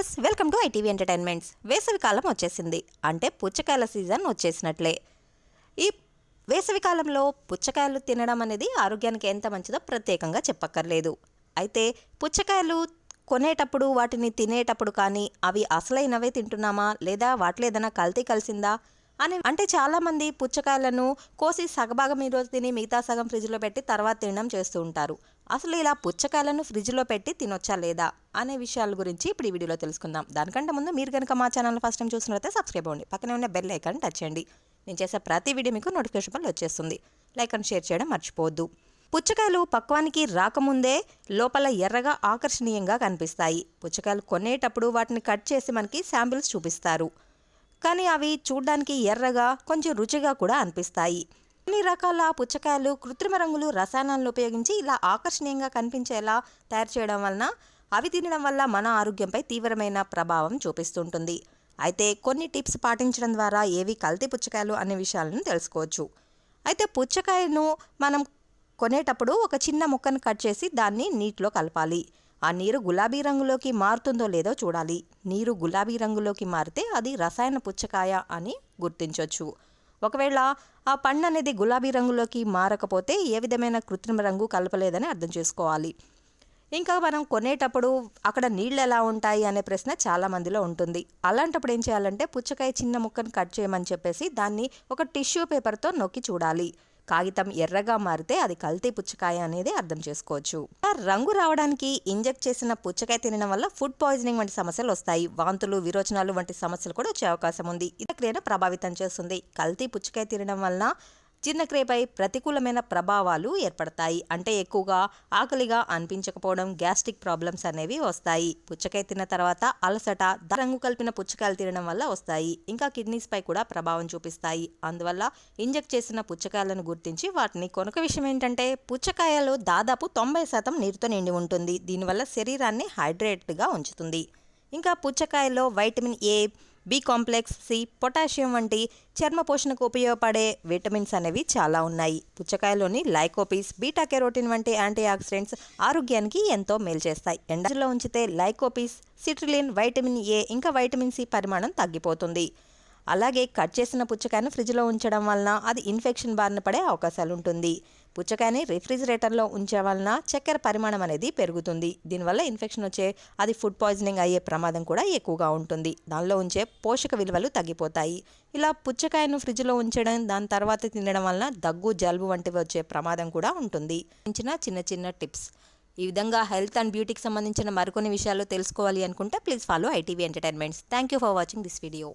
Viewers welcome to ITV entertainments. వేసవికాలం వచ్చేసింది. అంటే పుచ్చకాయల సీజన్ వచ్చేసినట్లే. ఈ వేసవికాలంలో పుచ్చకాయలు తినడం అనేది ఆరోగ్యానికి ఎంత మంచిదో ప్రత్యేకంగా చెప్పక్కర్లేదు. అయితే పుచ్చకాయలు కొనేటప్పుడు వాటిని తినేటప్పుడు కానీ అవి అసలైనవే తింటున్నామా? లేదా వాటిలో ఏదైనా కల్తీ కలిసిందా? అని అంటే చాలామంది పుచ్చకాయలను కోసి సగభాగం ఈరోజు తిని మిగతా సగం ఫ్రిడ్జ్లో పెట్టి తర్వాత తినడం చేస్తూ ఉంటారు. అసలు ఇలా పుచ్చకాయలను ఫ్రిడ్జ్లో పెట్టి తినొచ్చా లేదా అనే విషయాల గురించి ఇప్పుడు ఈ వీడియోలో తెలుసుకుందాం. దానికంటే ముందు మీరు కనుక మా ఛానల్ ఫస్ట్ టైం చూసినట్లయితే సబ్స్క్రైబ్ అవ్వండి. పక్కనే ఉన్న బెల్ ఐకాన్ టచ్ చేయండి. నేను చేసే ప్రతి వీడియో మీకు నోటిఫికేషన్ పనులు వచ్చేస్తుంది. లైక్ అండ్ షేర్ చేయడం మర్చిపోవద్దు. పుచ్చకాయలు పక్వానికి రాకముందే లోపల ఎర్రగా ఆకర్షణీయంగా కనిపిస్తాయి. పుచ్చకాయలు కొనేటప్పుడు వాటిని కట్ చేసి మనకి శాంపిల్స్ చూపిస్తారు. కానీ అవి చూడ్డానికి ఎర్రగా కొంచెం రుచిగా కూడా అనిపిస్తాయి. అన్ని రకాల పుచ్చకాయలు కృత్రిమ రంగులు రసాయనాలను ఉపయోగించి ఇలా ఆకర్షణీయంగా కనిపించేలా తయారు చేయడం వలన అవి తినడం వల్ల మన ఆరోగ్యంపై తీవ్రమైన ప్రభావం చూపిస్తుంటుంది. అయితే కొన్ని టిప్స్ పాటించడం ద్వారా ఏవి కల్తీ పుచ్చకాయలు అనే విషయాలను తెలుసుకోవచ్చు. అయితే పుచ్చకాయను మనం కొనేటప్పుడు ఒక చిన్న ముక్కను కట్ చేసి దాన్ని నీటిలో కలపాలి. ఆ నీరు గులాబీ రంగులోకి మారుతుందో లేదో చూడాలి. నీరు గులాబీ రంగులోకి మారితే అది రసాయన పుచ్చకాయ అని గుర్తించవచ్చు ఒకవేళ ఆ పండు అనేది గులాబీ రంగులోకి మారకపోతే ఏ విధమైన కృత్రిమ రంగు కలపలేదని అర్థం చేసుకోవాలి. ఇంకా మనం కొనేటప్పుడు అక్కడ నీళ్ళు ఎలా ఉంటాయి అనే ప్రశ్న చాలా మందిలో ఉంటుంది. అలాంటప్పుడు ఏం చేయాలంటే పుచ్చకాయ చిన్న ముక్కను కట్ చేయమని చెప్పేసి దాన్ని ఒక టిష్యూ పేపర్తో నొక్కి చూడాలి. కాగితం ఎర్రగా మారితే అది కల్తీ పుచ్చకాయ అనేది అర్థం చేసుకోవచ్చు. రంగు రావడానికి ఇంజెక్ట్ చేసిన పుచ్చకాయ తినడం వల్ల ఫుడ్ పాయిజనింగ్ వంటి సమస్యలు వస్తాయి. వాంతులు విరోచనాలు వంటి సమస్యలు కూడా వచ్చే అవకాశం ఉంది. ఇది క్రియను ప్రభావితం చేస్తుంది. కల్తీ పుచ్చకాయ తినడం వలన జీర్ణక్రియపై ప్రతికూలమైన ప్రభావాలు ఏర్పడతాయి. అంటే ఎక్కువగా ఆకలిగా అనిపించకపోవడం గ్యాస్ట్రిక్ ప్రాబ్లమ్స్ అనేవి వస్తాయి. పుచ్చకాయ తిన్న తర్వాత అలసట రంగు కలిపిన పుచ్చకాయలు తినడం వల్ల వస్తాయి. ఇంకా కిడ్నీస్ పై కూడా ప్రభావం చూపిస్తాయి. అందువల్ల ఇంజెక్ట్ చేసిన పుచ్చకాయలను గుర్తించి వాటిని కొనక విషయం ఏంటంటే పుచ్చకాయలో దాదాపు తొంభై శాతం నీరుతో నిండి ఉంటుంది. దీనివల్ల శరీరాన్ని హైడ్రేట్గా ఉంచుతుంది. ఇంకా పుచ్చకాయలో vitamin A B complex C potassium వంటి చర్మ పోషణకు ఉపయోగపడే విటమిన్స్ అనేవి చాలా ఉన్నాయి. పుచ్చకాయలోని లైకోపీస్ బీటా కెరోటిన్ వంటి యాంటీ ఆక్సిడెంట్స్ ఆరోగ్యానికి ఎంతో మేలు చేస్తాయి. ఎండలో ఉంచితే లైకోపీస్ సిట్రిలిన్ వైటమిన్ ఏ ఇంకా వైటమిన్ సి పరిమాణం తగ్గిపోతుంది. అలాగే కట్ చేసిన పుచ్చకాయను ఫ్రిడ్జ్లో ఉంచడం వలన అది ఇన్ఫెక్షన్ బారిన పడే అవకాశాలు ఉంటుంది. పుచ్చకాయని రిఫ్రిజిరేటర్లో ఉంచే వలన చక్కెర పరిమాణం అనేది పెరుగుతుంది. దీనివల్ల ఇన్ఫెక్షన్ వచ్చే అది ఫుడ్ పాయిజనింగ్ అయ్యే ప్రమాదం కూడా ఎక్కువగా ఉంటుంది. దానిలో ఉంచే పోషక విలువలు తగ్గిపోతాయి. ఇలా పుచ్చకాయను ఫ్రిడ్జ్లో ఉంచడం దాని తర్వాత తినడం వలన దగ్గు జలుబు వంటివి వచ్చే ప్రమాదం కూడా ఉంటుంది. చిన్న చిన్న చిన్న టిప్స్. ఈ విధంగా హెల్త్ అండ్ బ్యూటీకి సంబంధించిన మరికొన్ని విషయాలు తెలుసుకోవాలి అనుకుంటే please follow ITV entertainments. Thank you for watching this video.